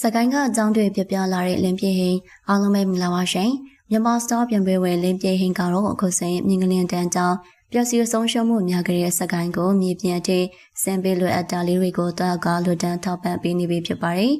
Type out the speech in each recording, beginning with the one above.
စကိုင်းကအကြောင်းတွေပြပြလာတဲ့လင်းပြေဟိန်အားလုံးပဲမင်္ဂလာပါရှင်မြန်မာစတာပြန်ပွဲဝင်လင်းပြေဟိန်ကတော့အခုစဉ်မြင်းကလင်းတန်းကြောင်းပျက်စီးဆုံးရှုံးမှုများကြတဲ့စကိုင်းကိုမြေပြင်အထိစင်ပေးလွယ်အပ်တာလေးတွေကိုတောက်ကလွတ်တန်းထောက်ပံ့ပေးနေပြီဖြစ်ပါတယ်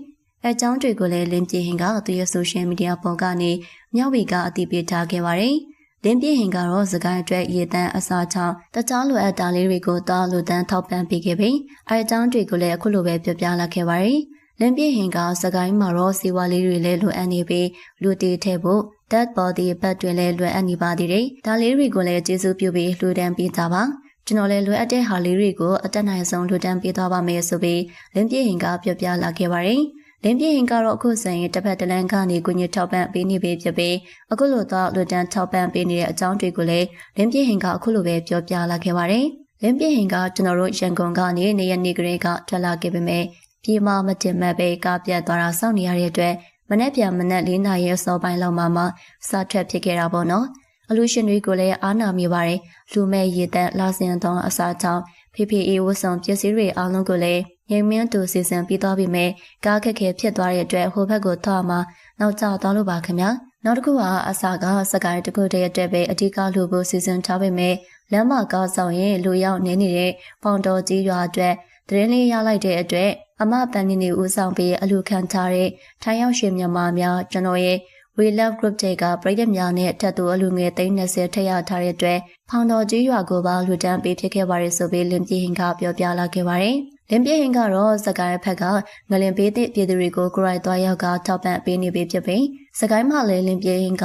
အဲအကြောင်းတွေကိုလည်းလင်းပြေဟင်ကသူရဲ့ဆိုရှယ်မီဒီယာပေါ်ကနေမြောက်ဝီကအတည်ပြုထားခဲ့ပါတယ်။လင်းပြေဟင်ကတော့စကိုင်းအတွက်ရေတန်းအစားချောင်းတခြားလိုအပ်တာလေးတွေကိုတောက်လူတန်းထောက်ပံ့ပေးခဲ့ပြီးအဲအကြောင်းတွေကိုလည်းအခုလိုပဲပြောပြလာခဲ့ပါတယ်။ လင်းပြေဟင်ကစကိုင်းမှာတော့စီဝါလေးတွေလည်းလိုအပ်နေပြီးလူတီထဲဖို့ dead body ဘတ်တွေလည်းလွယ်အပ်နေပါသေးတယ်။ဒါလေးတွေကိုလည်းကျေးဇူးပြုပြီးလှူဒန်းပေးကြပါ။ကျွန်တော်လည်းလွယ်အပ်တဲ့ဟာလေးတွေကိုအတက်နိုင်ဆုံးလှူဒန်းပေးသွားပါမယ်ဆိုပြီးလင်းပြေဟင်ကပြောပြလာခဲ့ပါတယ်။လင်းပြေဟင်ကတော့အခုဆိုရင်တစ်ဖက်တစ်လမ်းကနေကိုညထောက်ပံ့ပေးနေပြီဖြစ်ပြီးအခုလိုတော့လှူဒန်းထောက်ပံ့ပေးနေတဲ့အကြောင်းတွေကိုလည်းလင်းပြေဟင်ကအခုလိုပဲပြောပြလာခဲ့ပါတယ်။လင်းပြေဟင်ကကျွန်တော်တို့ရန်ကုန်ကနေနေရနေကလေးကထွက်လာခဲ့ပေမဲ့ ပြေမမတင်မဲ့ပဲကပြတ်သွားတာစောင့်နေရတဲ့အတွက်မနေ့ပြန်မနေ့၄နာရီစောပိုင်းလောက်မှမှစထွက်ဖြစ်ခဲ့တာပေါ့နော်အလူရှင်တွေကိုလည်းအားနာမိပါတယ်လူမဲ့ရည်တန်းလာစင်သောအစားကြောင့် PPE ဝတ်ဆောင်ပစ္စည်းတွေအားလုံးကိုလည်းငိမ်မင်းတူစီစဉ်ပြီးသွားပြီမဲ့ကားခက်ခဲဖြစ်သွားတဲ့အတွက်ဟိုဘက်ကိုထောက်မှနောက်ကျသွားလို့ပါခင်ဗျာနောက်တစ်ခုကအစားကစကိုင်းတခုတည်းအတွက်ပဲအဓိကလူဖို့စီစဉ်ထားပေမဲ့လမ်းမကားဆောင်ရင်လူရောက်နေနေတဲ့ပေါင်တော်ကြီးရွာအတွက်တရင်လေးရလိုက်တဲ့အတွက် အမပန်းနေနေဦးဆောင်ပြီးအလူခံထားတဲ့ထိုင်းရောက်ရှင်မြန်မာများကျွန်တော်ရဲ့ We Love Group တွေကပြည်သက်များနဲ့ထပ်တူအလူငယ်30ထည့်ရထားတဲ့အတွက်ဖောင်တော်ကြီးရွာကိုပါလူတန်းပေးဖြစ်ခဲ့ပါတယ်ဆိုပြီးလင်ပြေဟင်ကပြောပြလာခဲ့ပါတယ်။လင်ပြေဟင်ကတော့စကိုင်းဖက်ကငလင်ပေးတဲ့ပြည်သူတွေကိုကိုရိုက်သွားရောက်ကထောက်ပံ့ပေးနေပြီဖြစ်ပြီးစကိုင်းမှာလည်းလင်ပြေဟင်က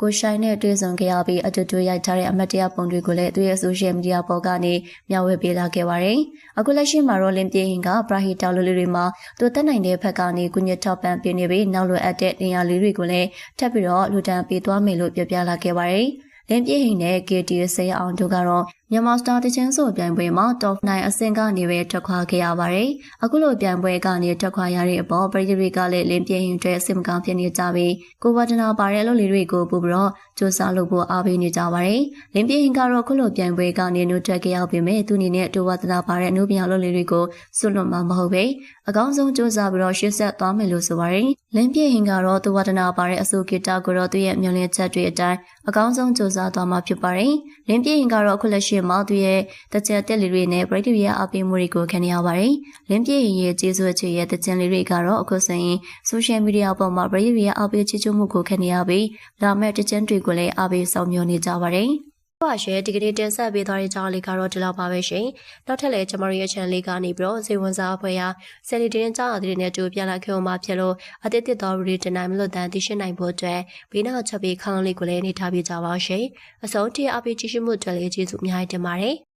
ကိုရှိုင်းနဲ့တွေ့ဆုံခဲ့ရပြီးအတူတူရိုက်ထားတဲ့အမတ်တရပုံတွေကိုလည်းသူရဲ့ social media ပေါ်ကနေမျှဝေပေးလာခဲ့ပါတယ်။အခုလက်ရှိမှာတော့လင်ပြေဟင်ကပရာဟီတာလူလေးတွေမှာသူတက်နိုင်တဲ့ဘက်ကနေကုညစ်ထောက်ပံ့ပေးနေပြီးနောက်လိုအပ်တဲ့နေရာလေးတွေကိုလည်းထပ်ပြီးတော့လူတန်းပေးသွားမယ်လို့ပြောပြလာခဲ့ပါတယ်။လင်းပြေဟိန်နဲ့ KTS ဆေးအောင်တို့ကတော့ မြန်မာစတာတချင်းဆိုပြိုင်ပွဲမှာ top 9အဆင့်ကနေပဲထွက်ခွာခဲ့ရပါတယ်။အခုလိုပြိုင်ပွဲကနေထွက်ခွာရတဲ့အပေါ်ပရိသတ်တွေကလည်းလင်းပြေဟိန်တွေအဆင်မကောင်းဖြစ်နေကြပြီးကိုဝဒနာပါတဲ့အလုပ်လေးတွေကိုပို့ပြီးတော့စူးစမ်းလုပ်ဖို့အားပေးနေကြပါတယ်။လင်းပြေဟိန်ကတော့ခုလိုပြိုင်ပွဲကနေနှုတ်ထွက်ခဲ့ရပေမဲ့သူအနေနဲ့တိုဝဒနာပါတဲ့အမှုပြန်လုပ်လေးတွေကိုစွန့်လွတ်မှာမဟုတ်ပဲအကောင်းဆုံးစူးစမ်းပြီးတော့ရှေ့ဆက်သွားမယ်လို့ဆိုပါတယ်။လင်းပြေဟိန်ကတော့တိုဝဒနာပါတဲ့အဆိုဂီတာကိုတော့သူ့ရဲ့မျှော်လင့်ချက်တွေအတိုင်းအကောင်းဆုံးစူးစမ်းသွားမှာဖြစ်ပါတယ်။လင်းပြေဟိန်ကတော့အခုလက်ရှိမှာသူရဲ့တကြံတက်လေးတွေနဲ့ပရိသတ်ရဲ့အပိမှုတွေကိုခံရပါတယ်။လင်းပြေရင်ရဲ့ကျေးဇူးချေရဲ့တကြံလေးတွေကတော့အခုဆိုရင် social media ပေါ်မှာပရိသတ်ရဲ့အပိချေချမှုကိုခံရပြီးလာမဲ့တကြံတွေကိုလည်းအပိဆောင်မျှော်နေကြပါတယ်။ ပါရှယ်ဒီကနေ့တင်ဆက်ပေးသွားတဲ့ကြောင်းလေးကတော့ဒီလောက်ပါပဲရှင်။နောက်ထပ်လည်းကျမတို့ရဲ့ channel လေးကနေပြီးတော့စေဝန်စားအဖွဲ့ရာဆယ်လီတင်းကြောင်းအသစ်နဲ့ကြိုပြန်လာခဲ့အောင်မှာဖြစ်လို့အသစ်တစ်တော်ရီတင်နိုင်မလို့တန်သိရှိနိုင်ဖို့အတွက်ဘေးနောက်ချက်ပြီးခေါင်းလေးကိုလည်းနေထားပြကြပါရှင်။အဆုံးထိအပိကြည့်ရှုမှုအတွက်လည်းကျေးဇူးအများကြီးတင်ပါတယ်။